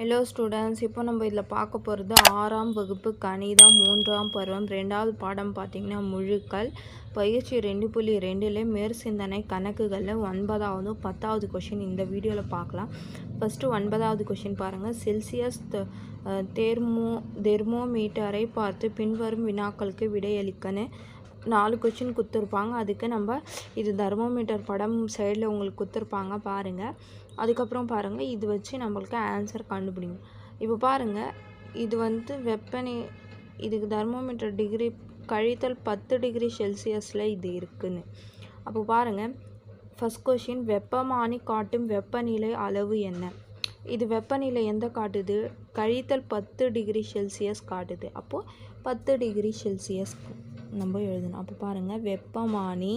Hello students இப்போ நம்ம இதில் பார்க்க போகிறது ஆறாம் வகுப்பு கணிதம் மூன்றாம் பருவம் ரெண்டாவது பாடம் பார்த்திங்கன்னா முழுக்கள். பயிற்சி ரெண்டு புள்ளி ரெண்டில் மேற்சிந்தனை கணக்குகளில் ஒன்பதாவது பத்தாவது கொஷின் இந்த வீடியோவில் பார்க்கலாம். ஃபஸ்ட்டு ஒன்பதாவது கொஷின் பாருங்கள். செல்சியஸ் தெர்மோ தெர்மோமீட்டரை பார்த்து பின்வரும் வினாக்களுக்கு விடையளிக்கன்னு நாலு கொஷின் கொடுத்துருப்பாங்க. அதுக்கு நம்ம இது தெர்மோமீட்டர் படம் சைடில் உங்களுக்கு கொடுத்துருப்பாங்க. பாருங்கள். அதுக்கப்புறம் பாருங்கள் இது வச்சு நம்மளுக்கு ஆன்சர் கண்டுபிடிக்கும். இப்போ பாருங்கள் இது வந்து வெப்பநிலை இதுக்கு தெர்மோமீட்டர் டிகிரி கழித்தல் பத்து டிகிரி செல்சியஸில் இது இருக்குதுன்னு அப்போ பாருங்கள் ஃபஸ்ட் கொஷின் வெப்பமானி காட்டும் வெப்பநிலை அளவு என்ன? இது வெப்பநிலை எந்த காட்டுது? கழித்தல் பத்து டிகிரி செல்சியஸ் காட்டுது. அப்போது பத்து டிகிரி செல்சியஸ் நம்ம எழுதணும். அப்போ பாருங்கள் வெப்பமானி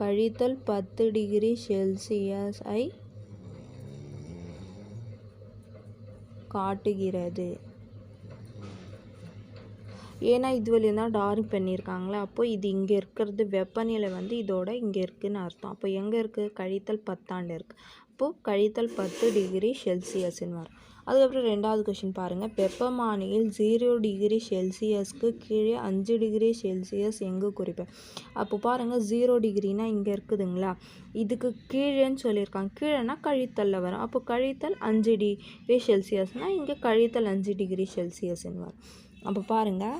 கழித்தல் பத்து டிகிரி செல்சியஸை காட்டுகிறது. ஏன்னா இது வழியும் தான் டார்க் பண்ணியிருக்காங்களே அப்போ இது இங்கே இருக்கிறது வெப்பநிலை வந்து இதோட இங்கே இருக்குன்னு அர்த்தம். அப்போ எங்கே இருக்குது கழித்தல் பத்தாண்டு இருக்குது அப்போது கழித்தல் பத்து டிகிரி செல்சியஸ்ன்னு வரும். அதுக்கப்புறம் ரெண்டாவது கொஷின் பாருங்கள் வெப்பமானியில் ஜீரோ டிகிரி செல்சியஸ்க்கு கீழே அஞ்சு டிகிரி செல்சியஸ் எங்கே குறிப்பேன் அப்போ பாருங்கள் ஜீரோ டிகிரினா இங்கே இருக்குதுங்களா? இதுக்கு கீழேன்னு சொல்லியிருக்காங்க. கீழேனா கழித்தலில் வரும். அப்போ கழித்தல் அஞ்சு டிகிரி செல்சியஸ்னால் இங்கே கழித்தல் அஞ்சு டிகிரி செல்சியஸ்ன்னு வரும். அப்போ பாருங்கள்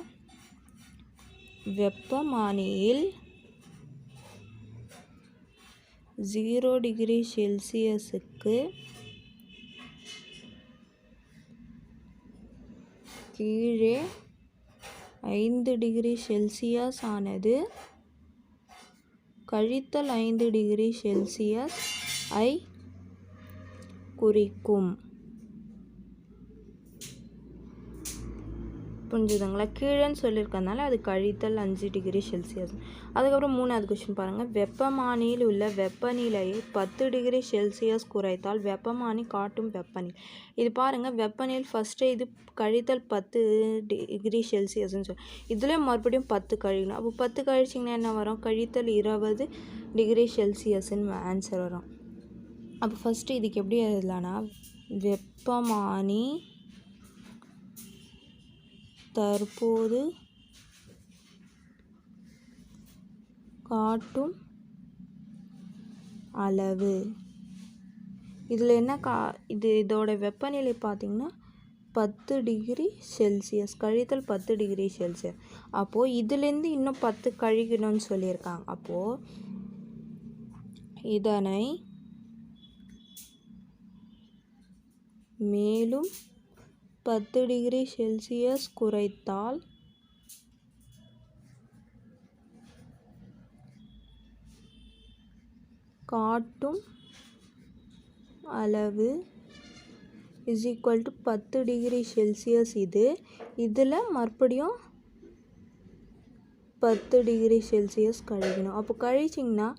வெப்பமானியில் ஜீரோ டிகிரி செல்சியஸுக்கு கீழே ஐந்து டிகிரி செல்சியஸ் ஆனது கழித்தல் ஐந்து டிகிரி செல்சியஸ் ஐ குறிக்கும். புரிஞ்சுதுங்களா? கீழேன்னு சொல்லியிருக்கனால அது கழித்தல் அஞ்சு டிகிரி செல்சியஸ். அதுக்கப்புறம் மூணாவது கொஸ்டின் பாருங்கள் வெப்பமானியில் உள்ள வெப்பநிலையை பத்து டிகிரி செல்சியஸ் குறைத்தால் வெப்பமானி காட்டும் வெப்பநிலை. இது பாருங்கள் வெப்பநிலை ஃபஸ்ட்டு இது கழித்தல் பத்து டிகிரி செல்சியஸ்ன்னு சொல்லி இதுலேயும் மறுபடியும் பத்து கழிக்கணும். அப்போ பத்து கழிச்சிங்கன்னா என்ன வரும்? கழித்தல் இருபது டிகிரி செல்சியஸ்ன்னு ஆன்சர் வரும். அப்போ ஃபஸ்ட்டு இதுக்கு எப்படி எழுதலான்னா வெப்பமானி தற்போது காட்டும் அளவு. இதில் என்ன கா இது இதோட வெப்பநிலை பார்த்திங்கன்னா பத்து டிகிரி செல்சியஸ் கழித்தல் பத்து டிகிரி செல்சியஸ். அப்போது இதுலேருந்து இன்னும் பத்து கழிக்கணும்னு சொல்லியிருக்காங்க. அப்போது இதனை மேலும் பத்து டிகிரி செல்சியஸ் குறைத்தால்? காட்டும் அளவு இஸ் ஈக்குவல் டு பத்து டிகிரி செல்சியஸ் இது. இதில் மறுபடியும் பத்து டிகிரி செல்சியஸ் கழிக்கணும். அப்போ கழிச்சிங்கன்னா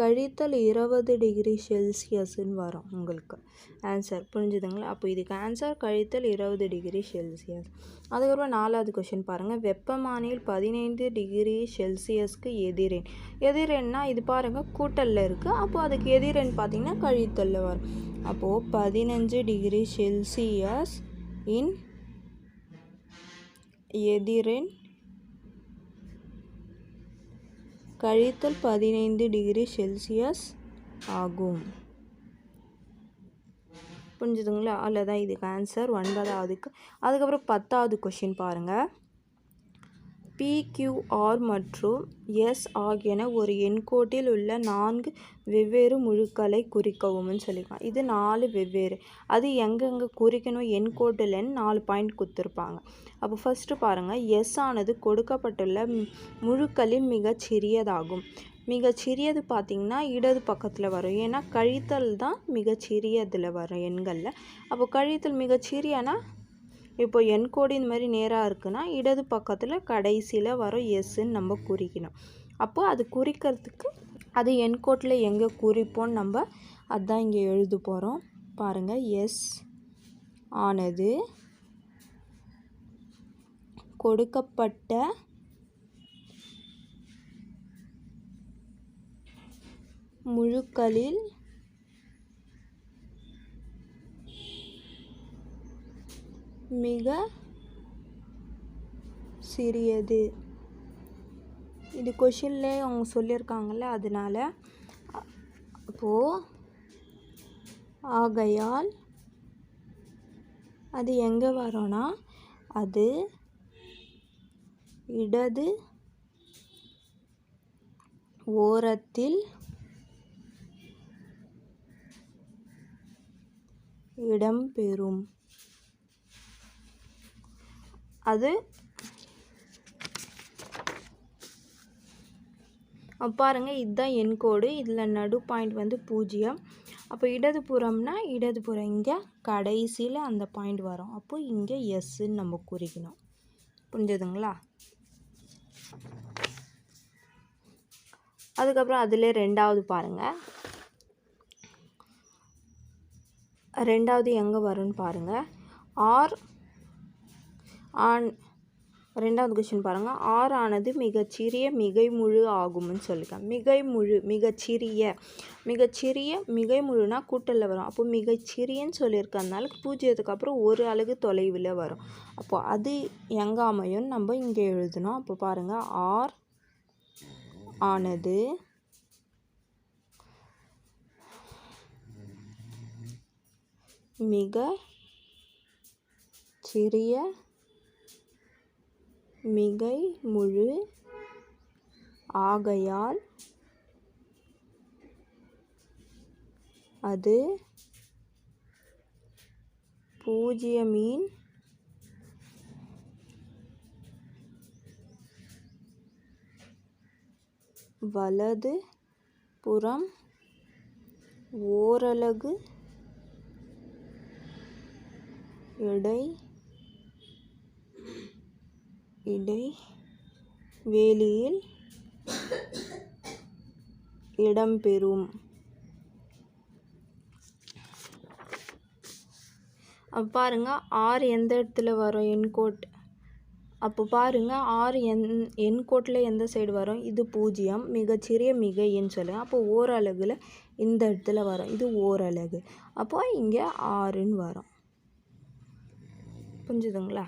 கழித்தல் இருபது டிகிரி செல்சியஸ்ன்னு வரும் உங்களுக்கு. ஆன்சர் புரிஞ்சுதுங்களா? அப்போ இதுக்கு ஆன்சர் கழித்தல் இருபது டிகிரி செல்சியஸ். அதுக்கப்புறம் நாலாவது கொஷின் பாருங்கள் வெப்பமானியில் பதினைந்து டிகிரி செல்சியஸ்க்கு எதிரெண் எதிரெண்னா இது பாருங்கள் கூட்டலில் இருக்குது அப்போ அதுக்கு எதிரெண் பார்த்திங்கன்னா கழித்தலில் வரும். அப்போது பதினஞ்சு டிகிரி செல்சியஸ் இன் எதிரெண் கழித்தல் பதினைந்து டிகிரி செல்சியஸ் ஆகும். புரிஞ்சுதுங்களா? அதில் தான் இதுக்கு ஆன்சர் ஒன்பதாவதுக்கு. அதுக்கப்புறம் பத்தாவது கொஷின் பாருங்கள் பிக்யூஆர் மற்றும் எஸ் ஆகியன ஒரு எண்கோட்டில் உள்ள நான்கு வெவ்வேறு முழுக்களை குறிக்கவும்னு சொல்லியிருக்காங்க. இது நாலு வெவ்வேறு. அது எங்கெங்கே குறிக்கணும்? எண்கோட்டில்னு நாலு பாயிண்ட் கொடுத்துருப்பாங்க. அப்போ ஃபஸ்ட்டு பாருங்கள் எஸ் ஆனது கொடுக்கப்பட்டுள்ள முழுக்களில் மிகச் சிறியதாகும். மிகச்சிறியது பார்த்திங்கன்னா இடது பக்கத்தில் வரும். ஏன்னா கழித்தல் தான் மிகச் சிறியதில் வரும் எண்களில். அப்போ கழித்தல் மிகச் சிறியனா? இப்போ எண் கோடி இந்த மாதிரி நேராக இருக்குன்னா இடது பக்கத்தில் கடைசியில் வரும் எஸ்ன்னு நம்ம குறிக்கணும். அப்போது அது குறிக்கிறதுக்கு அது எண் கோட்டில் எங்கே குறிப்போம்னு நம்ம அதுதான் இங்கே எழுத போகிறோம் பாருங்கள் எஸ் ஆனது கொடுக்கப்பட்ட முழுக்களில் மிக சிறியது. இது கொஷின்லே அவங்க சொல்லியிருக்காங்கல்ல அதனால் அப்போது ஆகையால் அது எங்கே வரோன்னா அது இடது ஓரத்தில் இடம்பெறும் அது பாருங்கள் இதுதான் என் கோடு. இதில் நடு பாயிண்ட் வந்து பூஜ்ஜியம். அப்போ இடதுபுறம்னா இடதுபுறம் இங்கே கடைசியில் அந்த பாயிண்ட் வரும். அப்போ இங்கே எஸ்ன்னு நம்ம குறிக்கணும். புரிஞ்சதுங்களா? அதுக்கப்புறம் அதில் ரெண்டாவது பாருங்கள் ரெண்டாவது எங்கே வரும்னு பாருங்கள் ஆர் ஆன் ரெண்டாவது கொஷின் பாருங்கள் ஆர் ஆனது மிகச்சிறிய மிகை முழு ஆகும்னு சொல்லியிருக்கேன் மிகை முழு மிகச்சிறிய. மிகச்சிறிய மிகை முழுனா கூட்டலில் வரும். அப்போ மிகச்சிறியன்னு சொல்லியிருக்கனால பூஜ்ஜியத்துக்கு அப்புறம் ஒரு அலகு தொலைவில் வரும். அப்போ அது எங்கே அமையும்னு நம்ம இங்கே எழுதணும். அப்போ பாருங்கள் ஆர் ஆனது மிக சிறிய மிகை முழு ஆகையால் அது பூஜ்ஜியமின் வலது புறம் ஓரலகு எடை இடை வேலியில் இடம்பெறும். பாருங்க ஆறு எந்த இடத்துல வரும்? என்கோட் அப்போ பாருங்கள் ஆறு என் என்கோட்டில் எந்த சைடு வரும்? இது பூஜ்ஜியம். மிகச்சிறிய மிகைன்னு சொல்லுங்க. அப்போ ஓரலகுல இந்த இடத்துல வரும். இது ஓரலகு. அப்போ இங்கே ஆறுன்னு வரும். புரிஞ்சுதுங்களா?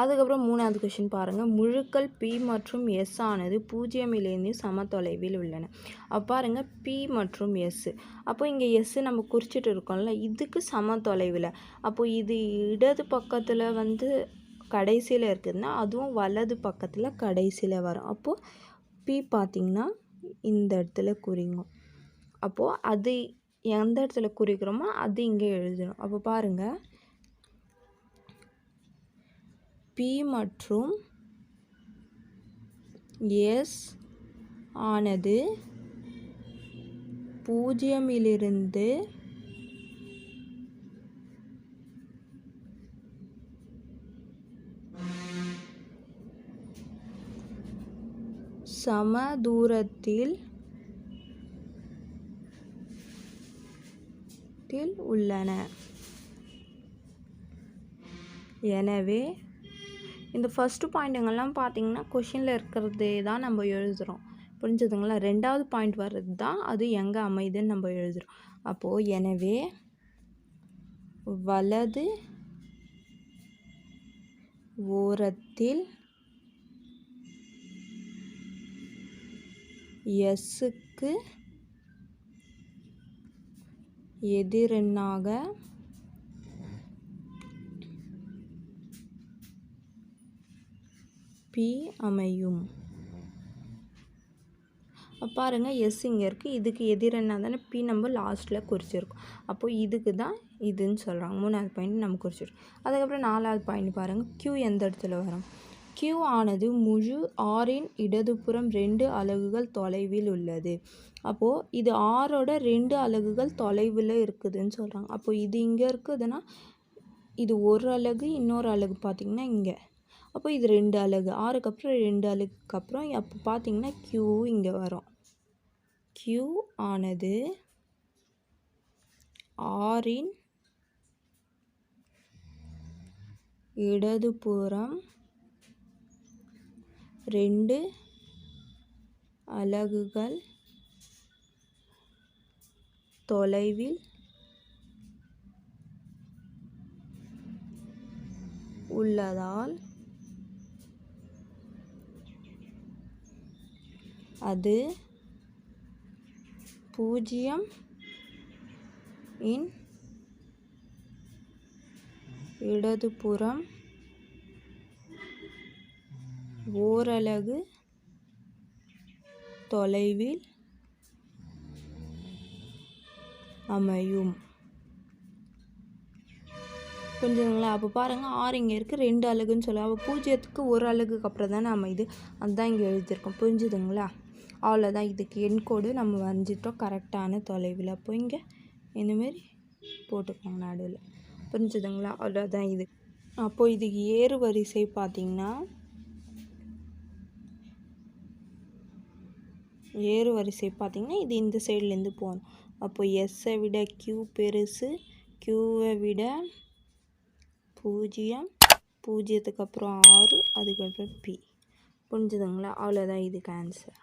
அதுக்கப்புறம் மூணாவது கொஷின் பாருங்கள் முழுக்கள் பி மற்றும் எஸ் ஆனது பூஜ்ஜியமிலேருந்து சம தொலைவில் உள்ளன. அப்போ பாருங்கள் பி மற்றும் எஸ் அப்போ இங்கே எஸ் நம்ம குறிச்சிட்டு இருக்கோம்ல இதுக்கு சம தொலைவில் அப்போ இது இடது பக்கத்தில் வந்து கடைசியில் இருக்குதுன்னா அதுவும் வலது பக்கத்தில் கடைசியில் வரும். அப்போது பி பார்த்திங்கன்னா இந்த இடத்துல குறிங்கும் அப்போது அது எந்த இடத்துல குறிக்கிறோமோ அது இங்கே எழுதணும். அப்போ பாருங்கள் பி மற்றும் எஸ் ஆனது பூஜ்ஜியமிலிருந்து சம தூரத்தில் உள்ளன. எனவே இந்த ஃபஸ்ட்டு பாயிண்ட்டுங்கெல்லாம் பார்த்தீங்கன்னா கொஷினில் இருக்கிறதே தான் நம்ம எழுதுகிறோம் புரிஞ்சுதுங்களா? ரெண்டாவது பாயிண்ட் வர்றது தான் அது எங்கே அமையுதுன்னு நம்ம எழுதுகிறோம் அப்போது எனவே வலது ஓரத்தில் எஸ்ஸுக்கு எதிரெண்ணாக பி அமையும். பாருங்க எஸ் இங்கே இருக்குது இதுக்கு எதிரென்னா தானே பி நம்ம லாஸ்ட்டில் குறிச்சிருக்கோம். அப்போது இதுக்கு தான் இதுன்னு சொல்கிறாங்க மூணாவது பாயிண்ட் நம்ம குறிச்சிருக்கோம். அதுக்கப்புறம் நாலாவது பாயிண்ட் பாருங்கள் க்யூ எந்த இடத்துல வரும்? க்யூ ஆனது முழு ஆறின் இடதுபுறம் ரெண்டு அலகுகள் தொலைவில் உள்ளது. அப்போது இது ஆறோட ரெண்டு அலகுகள் தொலைவில் இருக்குதுன்னு சொல்கிறாங்க அப்போது இது இங்கே இருக்குதுன்னா இது ஒரு அலகு இன்னொரு அலகு பார்த்திங்கன்னா இங்கே. அப்போ இது ரெண்டு அலகு. ஆறுக்கு அப்புறம் ரெண்டு அலகுக்கு அப்புறம் அப்போ பார்த்தீங்கன்னா க்யூ இங்கே வரும். க்யூ ஆனது ஆறின் இடதுபுறம் ரெண்டு அலகுகள் தொலைவில் உள்ளதால் அது பூஜ்ஜியம் இன் இடதுபுறம் ஓரலகு தொலைவில் அமையும். புரிஞ்சுதுங்களா அப்போ பாருங்கள் ஆறு இங்கே இருக்குது ரெண்டு அலகுன்னு சொல்லி அப்போ பூஜ்ஜியத்துக்கு ஒரு அலகுக்கு அப்புறம் தானே அமையுது. அதுதான் இங்கே எழுதியிருக்கோம். புரிஞ்சுதுங்களா? அவ்வளோதான். இதுக்கு எண்கோடு நம்ம வரைஞ்சிட்டோம் கரெக்டான தொலைவில். அப்போ இங்கே இந்தமாரி போட்டுக்கோங்க நடுவில். புரிஞ்சுதுங்களா? அவ்வளோதான் இது. அப்போது இதுக்கு ஏறு வரிசை பார்த்திங்கன்னா ஏறு வரிசை பார்த்திங்கன்னா இது இந்த சைட்லேருந்து போகணும். அப்போ எஸ்ஸை விட க்யூ பெருசு க்யூவை விட பூஜ்ஜியம் பூஜ்ஜியத்துக்கு அப்புறம் ஆறு அதுக்கப்புறம் பி புரிஞ்சுதுங்களா? அவ்வளோதான் இதுக்கு ஆன்சர்